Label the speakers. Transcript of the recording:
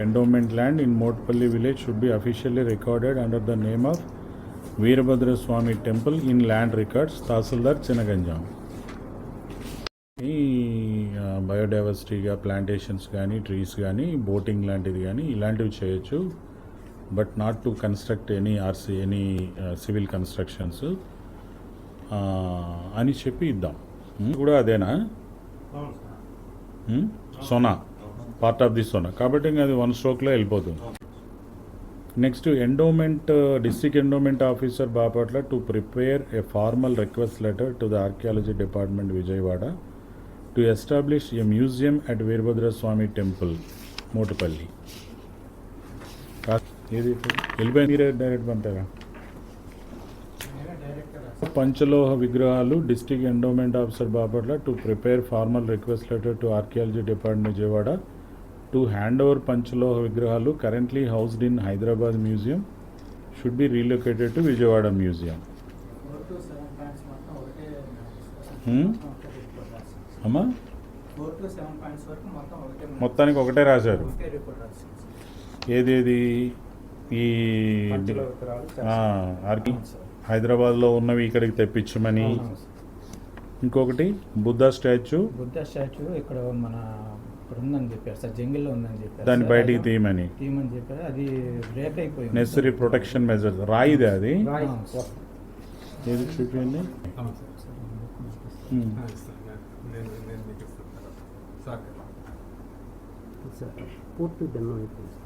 Speaker 1: Endowment land in Motpalli village should be officially recorded under the name of Veerabhadra Swamy temple in land records tahsildar Chinnaganjam బయోడైవర్సిటీగా plantations కానీ trees కానీ boating లాంటిది కానీ ఇలాంటివి చేయొచ్చు. But not to construct any RC any civil constructions అని చెప్పి ఇద్దాం. కూడా అదేనా? సోనా? పార్ట్ ఆఫ్ ది సోనా కాబట్టి ఇంకా అది వన్ స్ట్రోక్లో వెళ్ళిపోతుంది. Next endowment district endowment officer Bapatla to prepare a formal request letter to the archaeology department Vijayawada to establish a museum at Veerabhadra Swamy temple Motupalli ఏది? వెళ్ళిపోయి మీరే డైరెక్ట్ పంపారా? పంచలోహ విగ్రహాలు district endowment officer Bapatla to prepare formal request letter to archaeology department Vijayawada to hand over పంచలోహ విగ్రహాలు currently housed in Hyderabad museum should be relocated to Vijayawada museum? అమ్మా? మొత్తానికి ఒకటే రాశారు. ఏదేది? ఈ ఆర్కి హైదరాబాద్లో ఉన్నవి ఇక్కడికి తెప్పించమని. ఇంకొకటి బుద్ధ స్టాచ్యూ.
Speaker 2: బుద్ధ స్టాచ్యూ ఇక్కడ మన ఇక్కడ ఉందని చెప్పారు సార్ జంగిల్లో ఉందని చెప్పారు
Speaker 1: దాన్ని. బయటికి తీయమని.
Speaker 2: తీయమని చెప్పారు. అది బ్రేక్ అయిపోయింది
Speaker 1: నెసరీ ప్రొటెక్షన్ మెజర్స్ రాయిదే అది. ఏది చూపించండి
Speaker 3: పూర్తి దండం అయిపోయింది